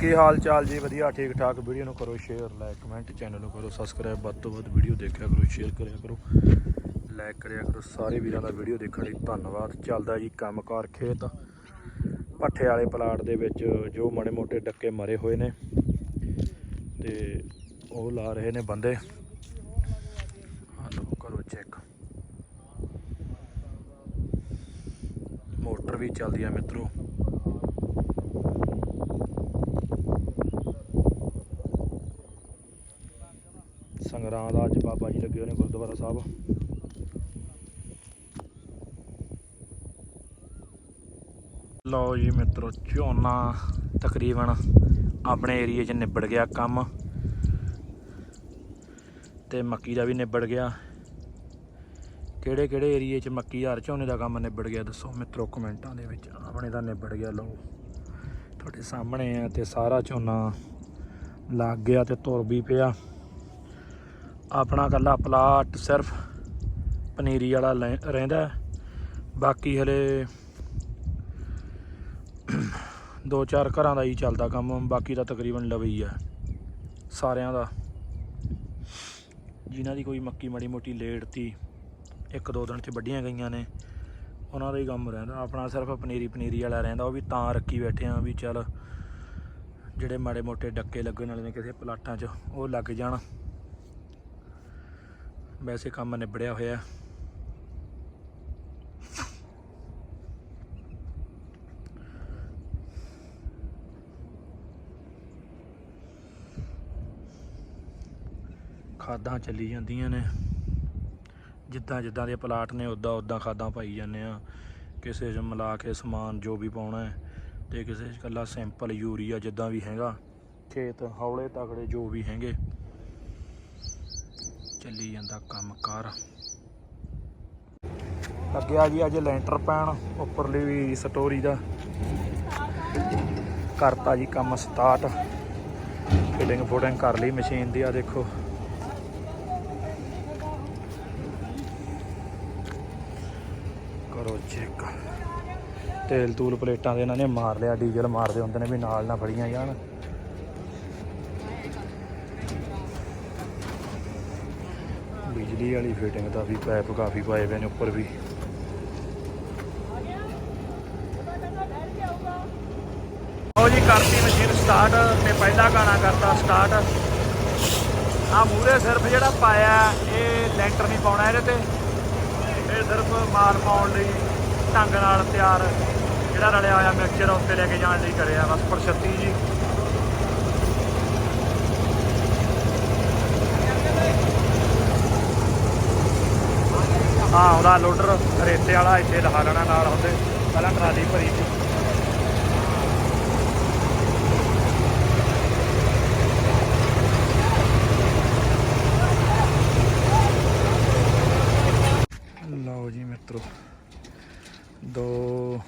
ਕੀ ਹਾਲ ਚਾਲ ਜੀ? ਵਧੀਆ, ਠੀਕ ਠਾਕ। ਵੀਡੀਓ ਨੂੰ ਕਰੋ ਸ਼ੇਅਰ ਲਾਈਕ ਕਮੈਂਟ ਚੈਨਲ ਨੂੰ ਕਰੋ ਸਬਸਕ੍ਰਾਈਬ ਵੱਧ ਤੋਂ ਵੱਧ ਵੀਡੀਓ ਦੇਖਿਆ ਕਰੋ ਸ਼ੇਅਰ ਕਰਿਆ ਕਰੋ ਲਾਈਕ ਕਰਿਆ ਕਰੋ। ਸਾਰੇ ਵੀਰਾਂ ਦਾ ਵੀਡੀਓ ਦੇਖਣ ਲਈ ਧੰਨਵਾਦ। ਚੱਲਦਾ ਜੀ ਕੰਮਕਾਰ ਖੇਤ। ਪੱਠੇ ਵਾਲੇ ਪਲਾਟ ਦੇ ਵਿੱਚ ਜੋ ਮਾੜੇ ਮੋਟੇ ਡੱਕੇ ਮਰੇ ਹੋਏ ਨੇ ਤੇ ਉਹ ਲਾ ਰਹੇ ਨੇ ਬੰਦੇ। ਆਹ ਲਓ, ਕਰੋ ਚੈੱਕ ਮੋਟਰ ਵੀ ਚੱਲਦੀ ਆ ਮਿੱਤਰੋ। ਸੰਗਰਾਂ ਦਾ ਅੱਜ ਬਾਬਾ ਜੀ ਲੱਗੇ ਹੋਏ ਨੇ ਗੁਰਦੁਆਰਾ ਸਾਹਿਬ। ਲਓ ਜੀ ਮਿੱਤਰੋ, ਝੋਨਾ ਤਕਰੀਬਨ ਆਪਣੇ ਏਰੀਏ 'ਚ ਨਿਬੜ ਗਿਆ ਕੰਮ। ਤੇ ਮੱਕੀ ਦਾ ਵੀ ਨਿਬੜ ਗਿਆ। ਕਿਹੜੇ ਕਿਹੜੇ ਏਰੀਏ 'ਚ ਮੱਕੀ ਹਰ ਝੋਨੇ ਦਾ ਕੰਮ ਨਿਬੜ ਗਿਆ ਦੱਸੋ ਮਿੱਤਰੋ ਕਮੈਂਟਾਂ ਦੇ ਵਿੱਚ। ਆਪਣੇ ਦਾ ਨਿਬੜ ਗਿਆ, ਲਓ। ਤੁਹਾਡੇ ਸਾਹਮਣੇ ਆ ਤੇ ਸਾਰਾ ਝੋਨਾ ਲੱਗ ਗਿਆ ਤੇ ਤੁਰ ਵੀ ਪਿਆ। ਆਪਣਾ ਕੱਲਾ ਪਲਾਟ ਸਿਰਫ ਪਨੀਰੀ ਵਾਲਾ ਲੈ- ਰਹਿੰਦਾ ਬਾਕੀ ਹਲੇ ਦੋ ਚਾਰ ਘਰਾਂ ਦਾ ਹੀ ਚੱਲਦਾ ਕੰਮ, ਬਾਕੀ ਤਾਂ ਤਕਰੀਬਨ ਲਵੇ ਹੀ ਆ ਸਾਰਿਆਂ ਦਾ। ਜਿਨ੍ਹਾਂ ਦੀ ਕੋਈ ਮੱਕੀ ਮਾੜੀ ਮੋਟੀ ਲੇਟ ਤੀ, ਇੱਕ ਦੋ ਦਿਨ ਚ ਵੱਡੀਆਂ ਗਈਆਂ ਨੇ, ਉਹਨਾਂ ਦਾ ਹੀ ਕੰਮ ਰਹਿੰਦਾ। ਆਪਣਾ ਸਿਰਫ ਪਨੀਰੀ ਪਨੀਰੀ ਵਾਲਾ ਰਹਿੰਦਾ, ਉਹ ਵੀ ਤਾਂ ਰੱਖੀ ਬੈਠੇ ਆ ਵੀ ਚੱਲ, ਜਿਹੜੇ ਮਾੜੇ ਮੋਟੇ ਡੱਕੇ ਲੱਗਣ ਵਾਲੇ ਨੇ ਕਿਸੇ ਪਲਾਟਾਂ 'ਚ, ਉਹ ਲੱਗ ਜਾਣ। ਵੈਸੇ ਕੰਮ ਨਿਬੜਿਆ ਹੋਇਆ। ਖਾਦਾਂ ਚੱਲੀ ਜਾਂਦੀਆਂ ਨੇ। ਜਿੱਦਾਂ ਜਿੱਦਾਂ ਦੇ ਪਲਾਟ ਨੇ ਉਦਾਂ ਉਦਾਂ ਖਾਦਾਂ ਪਾਈ ਜਾਂਦੇ ਆ। ਕਿਸੇ 'ਚ ਮਿਲਾ ਕੇ ਸਮਾਨ ਜੋ ਵੀ ਪਾਉਣਾ ਹੈ ਤੇ ਕਿਸੇ 'ਚ ਇਕੱਲਾ ਸਿੰਪਲ ਯੂਰੀਆ ਜਿੱਦਾਂ ਵੀ ਹੈਗਾ, ਖੇਤ, ਹੌਲੇ ਤਕੜੇ ਜੋ ਵੀ ਹੈਗੇ। ਚੱਲੀ ਜਾਂਦਾ ਕੰਮ ਕਾਰ ਲੱਗਿਆ ਜੀ ਅੱਜ ਲੈਂਟਰ ਪੈਣ, ਉੱਪਰਲੀ ਵੀ ਸਟੋਰੀ ਦਾ। ਕਰਤਾ ਜੀ ਕੰਮ ਸਟਾਰਟ ਫਿਟਿੰਗ ਫੋਟਿੰਗ ਕਰ ਲਈ ਮਸ਼ੀਨ ਦੀ, ਆ ਦੇਖੋ। ਕਰੋ ਚੈੱਕ ਤੇਲ ਤੂਲ ਪਲੇਟਾਂ ਦੇ ਇਹਨਾਂ ਨੇ ਮਾਰ ਲਿਆ, ਡੀਜ਼ਲ ਮਾਰਦੇ ਹੁੰਦੇ ਨੇ ਵੀ ਨਾਲ ਨਾ ਫੜੀਆਂ ਜਾਣ। ਬਿਜਲੀ ਵਾਲੀ ਫਿਟਿੰਗ ਦਾ ਵੀ ਪਾਈਪ ਕਾਫੀ ਪਾਏ ਹੋਏ ਨੇ ਉੱਪਰ ਵੀ। ਉਹ ਜੀ, ਕਰਤੀ ਮਸ਼ੀਨ ਸਟਾਰਟ ਤੇ ਪਹਿਲਾ ਗਾਣਾ ਕਰਤਾ ਸਟਾਰਟ ਆ ਮੂਰੇ ਸਿਰਫ ਜਿਹੜਾ ਪਾਇਆ, ਇਹ ਲੈਂਟਰ ਨਹੀਂ ਪਾਉਣਾ ਇਹਦੇ ਤੇ। ਇਹ ਸਿਰਫ ਮਾਲ ਪਾਉਣ ਲਈ ਢੰਗ ਨਾਲ ਤਿਆਰ। ਜਿਹੜਾ ਰਲਿਆ ਹੋਇਆ ਮਿਕਸਚਰ ਉੱਤੇ ਲੈ ਕੇ ਜਾਣ ਲਈ ਕਰਿਆ। ਬਸ ਪ੍ਰਸ਼ਤੀ ਜੀ। ਹਾਂ, ਉਹਦਾ ਲੋਡਰ ਰੇਤੇ ਵਾਲਾ ਇੱਥੇ ਲਹਾ ਲੈਣਾ ਨਾਲ ਹੁੰਦੇ ਪਹਿਲਾਂ ਟਰਾਲੀ ਭਰੀ ਸੀ। ਲਓ ਜੀ ਮਿੱਤਰੋ, ਦੋ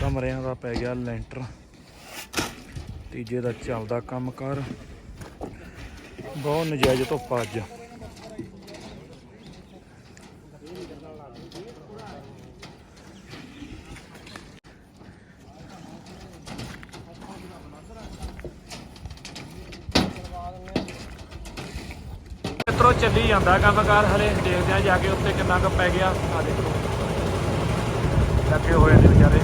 ਕਮਰਿਆਂ ਦਾ ਪੈ ਗਿਆ ਲੈਂਟਰ। ਤੀਜੇ ਦਾ ਚੱਲਦਾ ਕੰਮ ਕਰ ਬਹੁਤ ਨਜਾਇਜ਼ ਧੁੱਪ ਅੱਜ। ਮਿੱਤਰੋ ਚੱਲੀ ਜਾਂਦਾ ਕੰਮਕਾਰ, ਹਲੇ ਦੇਖਦੇ ਆ ਜਾ ਕੇ ਉੱਤੇ ਕਿੰਨਾ ਕੁ ਪੈ ਗਿਆ। ਆ ਦੇਖੋ। ਲੱਗੇ ਹੋਏ ਨੇ ਵਿਚਾਰੇ।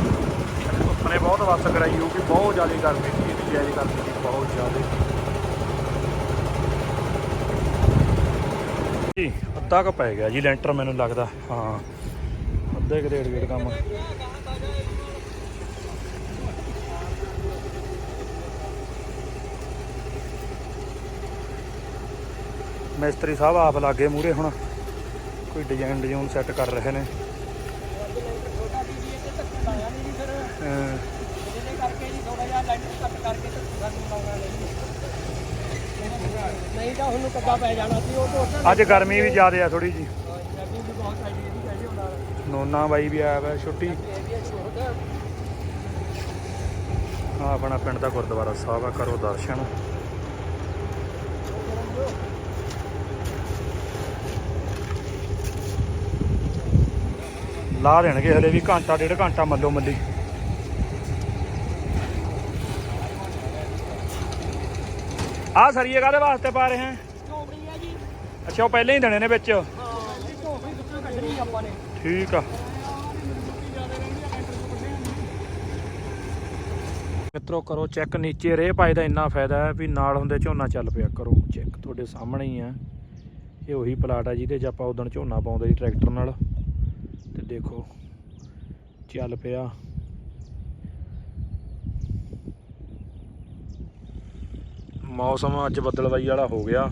ਧੁੱਪ ਬਹੁਤ ਵਸ ਕਰਾਈ ਹੋਊਗੀ, ਬਹੁਤ ਜ਼ਿਆਦਾ ਗਰਮੀ ਸੀ, ਇਹਦੀ ਜਾਇਜ਼ ਗਰਮੀ ਸੀ ਬਹੁਤ ਜ਼ਿਆਦਾ। ਜੀ, ਅੱਧਾ ਕੁ ਪੈ ਗਿਆ ਜੀ ਲੈਂਟਰ ਮੈਨੂੰ ਲੱਗਦਾ। ਹਾਂ, ਅੱਧੇ ਕੁ ਡੇਢ ਗੇੜ ਕੰਮ। ਮਿਸਤਰੀ ਸਾਹਿਬ ਆਪ ਲਾਗੇ ਮੂਰੇ ਹੁਣ ਕੋਈ ਡਿਜ਼ਾਈਨ ਡਿਜ਼ਾਈਨ ਸੈੱਟ ਕਰ ਰਹੇ ਨੇ। ਅੱਜ ਗਰਮੀ ਵੀ ਜ਼ਿਆਦਾ ਆ ਥੋੜੀ ਜੀ ਨੋਨਾ ਬਾਈ ਵੀ ਆਇਆ ਵਾ ਛੁੱਟੀ। ਆ ਆਪਣਾ ਪਿੰਡ ਦਾ ਗੁਰਦੁਆਰਾ ਸਾਹਿਬ ਆ, ਕਰੋ ਦਰਸ਼ਨ। ਲਾ ਦੇਣਗੇ ਹਲੇ ਵੀ ਘੰਟਾ ਡੇਢ ਘੰਟਾ ਮੱਲੋ ਮੱਲੀ। ਆਹ ਸਰੀਏ ਕਾਹਦੇ ਵਾਸਤੇ ਪਾ ਰਹੇ ਹੈ? ਝੋਪੜੀ ਹੈ ਜੀ। ਅੱਛਾ ਉਹ ਪਹਿਲਾਂ ਹੀ ਦੇਣੇ ਨੇ ਵਿੱਚ। ਠੀਕ ਆ। ਮਿੱਤਰੋ ਕਰੋ ਚੈੱਕ ਨੀਚੇ ਰੇ ਪਾਏ ਦਾ ਇੰਨਾ ਫਾਇਦਾ ਹੈ ਵੀ ਨਾਲ ਹੁੰਦੇ ਝੋਨਾ ਚੱਲ ਪਿਆ। ਕਰੋ ਚੈੱਕ ਤੁਹਾਡੇ ਸਾਹਮਣੇ ਹੀ ਆ ਇਹ ਉਹੀ ਪਲਾਟ ਆ ਜਿਹਦੇ 'ਚ ਆਪਾਂ ਉਦੋਂ ਝੋਨਾ ਪਾਉਂਦੇ ਸੀ ਟਰੈਕਟਰ ਨਾਲ। ਤੇ ਦੇਖੋ, ਚੱਲ ਪਿਆ। ਮੌਸਮ ਅੱਜ ਬੱਦਲਵਾਈ ਵਾਲਾ ਹੋ ਗਿਆ।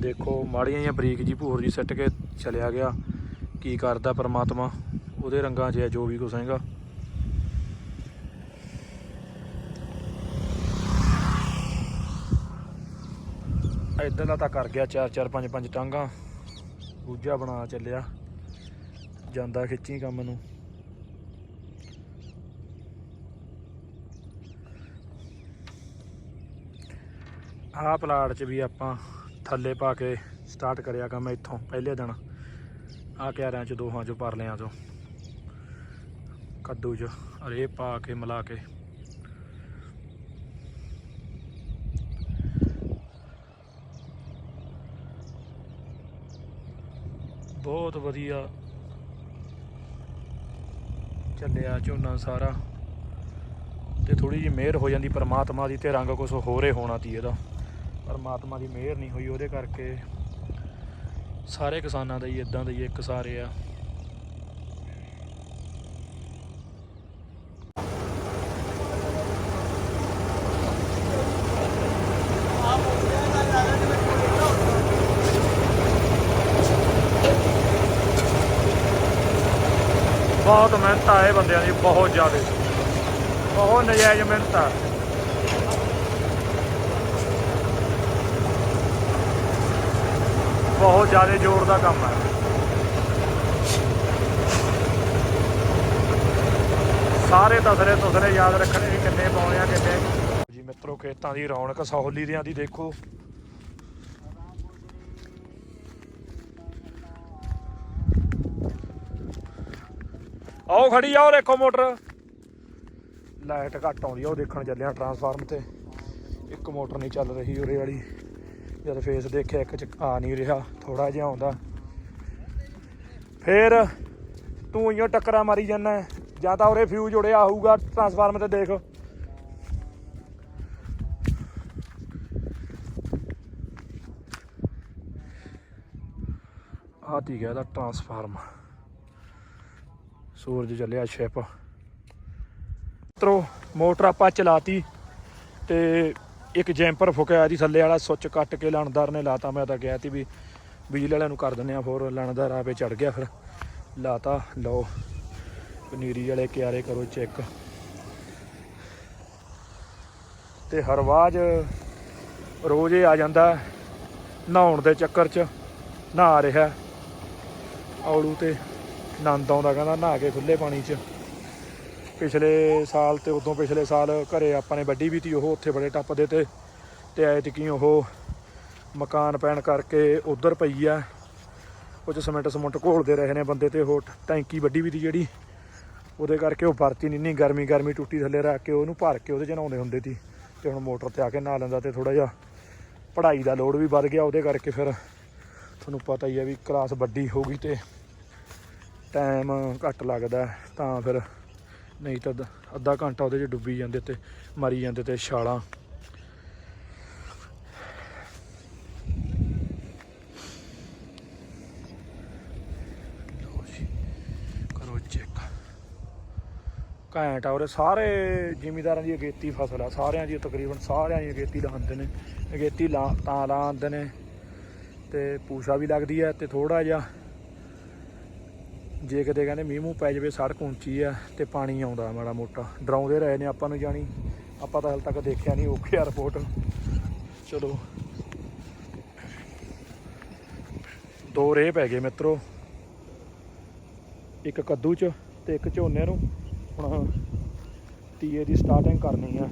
ਦੇਖੋ, ਮਾੜੀਆਂ ਜਿਹੀਆਂ ਬਰੀਕ ਜੀ ਭੂਰ ਜੀ ਸਿੱਟ ਕੇ ਚਲਿਆ ਗਿਆ। ਕੀ ਕਰਦਾ ਪਰਮਾਤਮਾ? ਉਹਦੇ ਰੰਗਾਂ 'ਚ ਹੈ ਜੋ ਵੀ ਕੁਛ ਹੈਗਾ। ਇੱਧਰਲਾ ਤਾਂ ਕਰ ਗਿਆ ਚਾਰ ਚਾਰ ਪੰਜ ਪੰਜ ਟਾਂਗਾ। ਦੂਜਾ ਬਣਾ ਚੱਲਿਆ। ਜਾਂਦਾ ਖਿੱਚੀ ਕੰਮ ਨੂੰ। ਆਹ ਪਲਾਟ 'ਚ ਵੀ ਆਪਾਂ ਥੱਲੇ ਪਾ ਕੇ ਸਟਾਰਟ ਕਰਿਆ ਕੰਮ ਇੱਥੋਂ, ਪਹਿਲੇ ਦਿਨ। ਆਹ ਕਿਆਰਿਆਂ 'ਚ, ਦੋਹਾਂ 'ਚ, ਪਰਲਿਆਂ 'ਚੋਂ। ਕੱਦੂ 'ਚ ਅਰੇ ਪਾ ਕੇ, ਮਿਲਾ ਕੇ। ਬਹੁਤ ਵਧੀਆ ਚੱਲਿਆ ਝੋਨਾ ਸਾਰਾ। ਤੇ ਥੋੜੀ ਜਿਹੀ ਮਿਹਰ ਹੋ ਜਾਂਦੀ ਪਰਮਾਤਮਾ ਦੀ ਤੇ ਰੰਗ ਕੁਝ ਹੋਰੇ ਹੋਣਾ ਤੀ ਇਹਦਾ ਪਰਮਾਤਮਾ ਦੀ ਮਿਹਰ ਨਹੀਂ ਹੋਈ, ਉਹਦੇ ਕਰਕੇ ਸਾਰੇ ਕਿਸਾਨਾਂ ਦਾ ਹੀ ਇਦਾਂ ਦਾ ਹੀ ਇੱਕ ਸਾਰੇ ਆ। ਬਹੁਤ ਮਿਹਨਤ ਆ ਇਹ ਬੰਦਿਆਂ ਦੀ, ਬਹੁਤ ਜ਼ਿਆਦਾ। ਬਹੁਤ ਨਜਾਇਜ਼ ਮਿਹਨਤ ਆ। ਬਹੁਤ ਜ਼ਿਆਦਾ ਜ਼ੋਰ ਦਾ ਕੰਮ ਹੈ ਸਾਰੇ ਤਸਰੇ ਤਸਰੇ ਯਾਦ ਰੱਖਣੇ ਵੀ ਕਿੰਨੇ ਪਾਉਣੇ ਆ, ਕਿੰਨੇ। ਜੀ ਮਿੱਤਰੋ, ਖੇਤਾਂ ਦੀ ਰੌਣਕ ਸਹੌਲੀ ਦੀਆਂ ਦੀ ਦੇਖੋ। ਆਓ ਖੜੀ ਆ ਉਹ ਦੇਖੋ ਮੋਟਰ। ਲਾਈਟ ਘੱਟ ਆਉਂਦੀ ਆ, ਉਹ ਦੇਖਣ ਚੱਲਿਆ ਟਰਾਂਸਫਾਰਮ ਤੇ। ਇੱਕ ਮੋਟਰ ਨਹੀਂ ਚੱਲ ਰਹੀ ਉਰੇ ਵਾਲੀ। ਜਦ ਫੇਸ ਦੇਖਿਆ, ਇੱਕ ਚ ਆ ਨਹੀਂ ਰਿਹਾ ਥੋੜਾ ਜਿਹਾ ਆਉਂਦਾ। ਫੇਰ ਤੂੰ ਇਓ ਟੱਕਰਾਂ ਮਾਰੀ ਜਾਂਦਾ ਜਾਂ ਤਾਂ ਉਰੇ ਫਿਊਜ਼ ਉੜਿਆ ਹੋਊਗਾ ਟਰਾਂਸਫਾਰਮ ਤੇ ਦੇਖ। ਆ ਤੀ ਗਿਆ ਦਾ ਟਰਾਂਸਫਾਰਮ ਸੂਰਜ ਚੱਲਿਆ ਸ਼ਿਪ ਮਿੱਤਰੋ, ਮੋਟਰ ਆਪਾਂ ਚਲਾਤੀ ਤੇ ਇੱਕ ਜੈਂਪਰ ਫੁਕਿਆ ਜੀ ਥੱਲੇ ਵਾਲਾ, ਸੁੱਚ ਕੱਟ ਕੇ ਲਾਣਦਾਰ ਨੇ ਲਾਤਾ। ਮੈਂ ਤਾਂ ਗਿਆ ਤੀ ਵੀ ਬਿਜਲੀ ਵਾਲਿਆਂ ਨੂੰ ਕਰ ਦਿੰਦੇ ਆ ਫੋਰ ਲਾਣਦਾਰ ਆਪੇ ਚੜ ਗਿਆ ਫਿਰ। ਲਾਤਾ, ਲਓ, ਪਨੀਰੀ ਵਾਲੇ ਕਿਆਰੇ ਕਰੋ ਚੈੱਕ ਤੇ ਹਰਵਾਜ ਰੋਜ਼ ਹੀ ਆ ਜਾਂਦਾ, ਨਹਾਉਣ ਦੇ ਚੱਕਰ 'ਚ ਨਹਾ ਰਿਹਾ। ਔਲੂ ਤੇ ਆਨੰਦ ਆਉਂਦਾ ਕਹਿੰਦਾ ਨਹਾ ਕੇ ਖੁੱਲੇ ਪਾਣੀ 'ਚ। ਪਿਛਲੇ ਸਾਲ ਤੇ ਉਦੋਂ ਪਿਛਲੇ ਸਾਲ ਘਰੇ ਆਪਾਂ ਨੇ ਵੱਡੀ ਵੀ ਤੀ ਉਹ ਉੱਥੇ ਬੜੇ ਟੱਪਦੇ ਤੇ ਤੇ ਐਤਕੀ ਉਹ ਮਕਾਨ ਪੈਣ ਕਰਕੇ ਉਧਰ ਪਈ ਆ। ਉਹ 'ਚ ਸਮਿੰਟ ਸਮੁੰਟ ਘੋਲਦੇ ਰਹੇ ਨੇ ਬੰਦੇ ਤੇ ਉਹ ਟੈਂਕੀ ਵੱਡੀ ਵੀ ਤੀ ਜਿਹੜੀ, ਉਹਦੇ ਕਰਕੇ ਉਹ ਵਰਤੀ ਨਹੀਂ ਨਹੀਂ ਗਰਮੀ ਗਰਮੀ ਟੁੱਟੀ ਥੱਲੇ ਰੱਖ ਕੇ ਉਹਨੂੰ ਭਰ ਕੇ ਉਹਦੇ ਚ ਨਹਾਉਂਦੇ ਹੁੰਦੇ ਸੀ। ਤੇ ਹੁਣ ਮੋਟਰ ਤੇ ਆ ਕੇ ਨਹਾ ਲੈਂਦਾ ਤੇ ਥੋੜਾ ਜਿਹਾ ਪੜ੍ਹਾਈ ਦਾ ਲੋਡ ਵੀ ਵੱਧ ਗਿਆ, ਉਹਦੇ ਕਰਕੇ ਫਿਰ ਤੁਹਾਨੂੰ ਪਤਾ ਹੀ ਹੈ ਵੀ ਕਲਾਸ ਵੱਡੀ ਹੋ ਗਈ ਤੇ ਟਾਈਮ ਘੱਟ ਲੱਗਦਾ ਤਾਂ ਫਿਰ ਨਹੀਂ ਤਾਂ ਅੱਧਾ- ਅੱਧਾ ਘੰਟਾ ਉਹਦੇ 'ਚ ਡੁੱਬੀ ਜਾਂਦੇ ਤੇ ਮਰੀ ਜਾਂਦੇ ਤੇ ਛਾਲਾਂ। ਕਰੋ ਚੈੱਕ ਘੈਂਟ ਆ ਉਰੇ ਸਾਰੇ ਜ਼ਿਮੀਦਾਰਾਂ ਦੀ ਅਗੇਤੀ ਫਸਲ ਆ, ਸਾਰਿਆਂ ਦੀ ਤਕਰੀਬਨ ਸਾਰਿਆਂ ਦੀ ਅਗੇਤੀ ਲਾਉਂਦੇ ਨੇ, ਅਗੇਤੀ ਲਾ ਤਾਂ ਲਾਉਂਦੇ ਨੇ। ਤੇ ਪੂਸ਼ਾ ਵੀ ਲੱਗਦੀ ਹੈ ਤੇ ਥੋੜਾ ਜਿਹਾ ਜੇ ਕਿਤੇ ਕਹਿੰਦੇ ਮੀਂਹ ਮੂੰਹ ਪੈ ਜਾਵੇ, ਸੜਕ ਉੱਚੀ ਆ ਤੇ ਪਾਣੀ ਆਉਂਦਾ ਮਾੜਾ ਮੋਟਾ। ਡਰਾਉਂਦੇ ਰਹੇ ਨੇ ਆਪਾਂ ਨੂੰ ਜਾਣੀ। ਆਪਾਂ ਤਾਂ ਹਾਲ ਤੱਕ ਦੇਖਿਆ ਨਹੀਂ ਓਕੇ ਰਿਪੋਰਟ ਚਲੋ। ਦੋ ਰੇ ਪੈ ਗਏ ਮਿੱਤਰੋ। ਇੱਕ ਕੱਦੂ ਚ ਤੇ ਇੱਕ ਝੋਨੇ ਨੂੰ। ਹੁਣ ਤੀਏ ਦੀ ਸਟਾਰਟਿੰਗ ਕਰਨੀ ਆ।